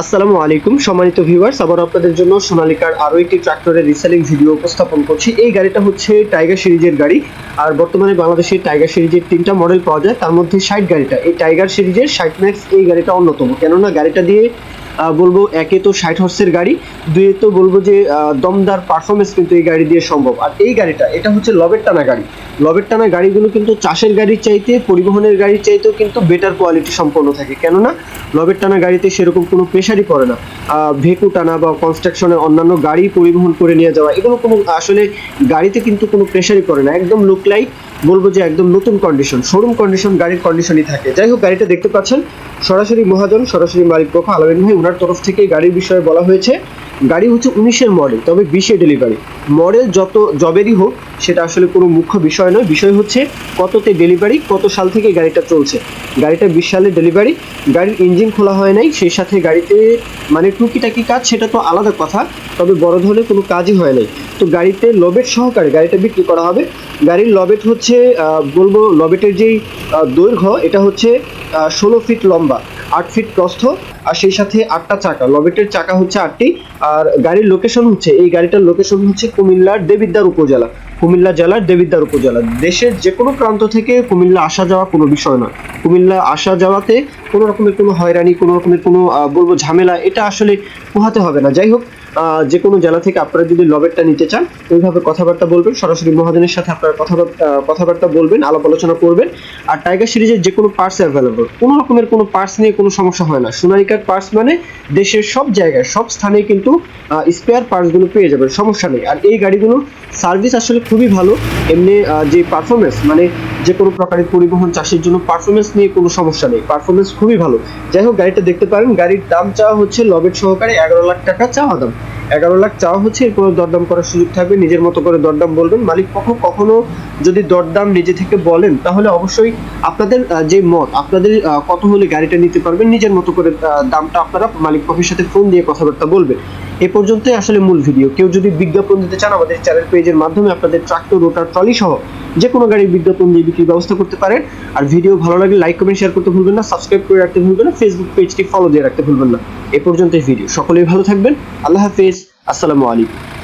আসসালামু আলাইকুম। সম্মানিত ভিউয়ার্স আবার আপনাদের জন্য সোনালিকার আরও একটি ট্রাক্টরের রিসেলিং ভিডিও উপস্থাপন করছি। এই গাড়িটা হচ্ছে টাইগার সিরিজের গাড়ি। আর বর্তমানে বাংলাদেশের টাইগার সিরিজের তিনটা মডেল পাওয়া যায়। তার মধ্যে ষাট গাড়িটা। এই টাইগার সিরিজের ষাট ম্যাক্স এই গাড়িটা অন্যতম। কেননা গাড়িটা দিয়ে বলব একে তো ষাট হর্সের গাড়ি, দুয়ে তো বলব যে দমদার পারফরমেন্স কিন্তু এই গাড়ি দিয়ে সম্ভব। আর এই গাড়িটা, এটা হচ্ছে লবের টানা গাড়ি। লবের টানা গাড়িগুলো কিন্তু চাষের গাড়ির চাইতে, পরিবহনের গাড়ির চাইতেও কিন্তু বেটার কোয়ালিটি সম্পন্ন থাকে। কেননা, লবের টানা গাড়িতে সেরকম কোনো প্রেশারই পড়ে না। ভেকু টানা বা কনস্ট্রাকশনের অন্যান্য গাড়ি পরিবহন করে নিয়ে যাওয়া, এগুলো কোনো, আসলে গাড়িতে কিন্তু কোনো প্রেশারই করে না। একদম লুক লাইক বলব যে একদম নতুন কন্ডিশন শোরুম কন্ডিশন গাড়ির কন্ডিশনই থাকে। যাই হোক, গাড়িটা দেখতে পাচ্ছেন, সরাসরি মহাজন, সরাসরি মালিক পক্ষ, আলমিন ভাই ওনার তরফ থেকে গাড়ির বিষয়ে বলা হয়েছে। গাড়ি হচ্ছে উনিশের মডেল তবে বিশে ডেলিভারি মডেল যত জবেরই হোক, সেটা আসলে কোনো মুখ্য বিষয় নয়। বিষয় হচ্ছে কততে ডেলিভারি কত সাল থেকে গাড়িটা চলছে। গাড়িটা বিশ সালে ডেলিভারি গাড়ির ইঞ্জিন খোলা হয় নাই, সেই সাথে গাড়িতে মানে টুকিটাকি কাজ, সেটা তো আলাদা কথা, তবে বড় ধরনের কোনো কাজই হয় নাই। তো গাড়িতে লবেট সহকারে গাড়িটা বিক্রি করা হবে। গাড়ির লবেট হচ্ছে বলব লবেটের যেই দৈর্ঘ্য, এটা হচ্ছে ষোলো ফিট লম্বা, আট ফিট প্রস্থ। আর সেই সাথে আটটা চাকা। লবেটের চাকা হচ্ছে আটটি, আর গাড়ির লোকেশন হচ্ছে, এই গাড়িটার লোকেশন হচ্ছে কুমিল্লার দেবিদ্বার উপজেলা। কুমিল্লা জেলার দেবিদ্বার উপজেলা। দেশের যে কোনো প্রান্ত থেকে কুমিল্লা আসা যাওয়া কোনো বিষয় না কুমিল্লা আসা যাওয়াতে কোনো রকমের কোনো হয়রানি, কোনো রকমের কোনো বলব ঝামেলা, এটা আসলে পোহাতে হবে না। যাই হোক যে কোনো জেলা থেকে আপনারা যদি লবেটটা নিতে চান, ওইভাবে কথাবার্তা বলবেন, সরাসরি মহাজনের সাথে আপনারা কথাবার্তা কথাবার্তা বলবেন, আলাপ আলোচনা করবেন। আর টাইগার সিরিজের যে কোনো পার্টস অ্যাভেলেবল কোনো রকমের কোনো পার্টস নিয়ে কোনো সমস্যা হয় না। সোনালিকার পার্টস মানে দেশের সব জায়গায়, সব স্থানে কিন্তু স্পেয়ার পার্টসগুলো পেয়ে যাবেন, সমস্যা নেই। আর এই গাড়িগুলো সার্ভিস আসলে খুবই ভালো। এমনি যে পারফরমেন্স মানে যে কোনো প্রকারের পরিবহন চাষের জন্য পারফরমেন্স নিয়ে কোনো সমস্যা নেই। পারফরমেন্স খুবই ভালো। যাই হোক, গাড়িটা দেখতে পারেন। গাড়ির দাম চাওয়া হচ্ছে লবেট সহকারে এগারো লাখ টাকা চাওয়া দাম। এগারো লাখ চাওয়া হচ্ছে এরপরে দরদাম করার সুযোগ থাকবে। নিজের মতো করে দরদাম বলবেন। মালিক পক্ষ কখনো যদি দরদাম নিজে থেকে বলেন, তাহলে অবশ্যই আপনাদের যে মত, আপনাদের কত হলে গাড়িটা নিতে পারবেন, নিজের মতো করে দামটা আপনারা মালিক পক্ষের সাথে ফোন দিয়ে কথাবার্তা বলবেন। এ পর্যন্তই আসলে মূল ভিডিও। কেউ যদি বিজ্ঞাপন দিতে চান, আমাদের চ্যানেল পেজের মাধ্যমে আপনাদের ট্রাক্টর রোটার ট্রলি সহ যে কোনো গাড়ির বিজ্ঞাপন দিয়ে বিক্রির ব্যবস্থা করতে পারেন। আর ভিডিও ভালো লাগলে লাইক কমেন্ট শেয়ার করতে ভুলবেন না সাবস্ক্রাইব করে রাখতে ভুলবেন না ফেসবুক পেজটি ফলো দিয়ে রাখতে ভুলবেন না। এ পর্যন্তই ভিডিও সকলেই ভালো থাকবেন। আল্লাহ হাফেজ। আসসালামু আলাইকুম।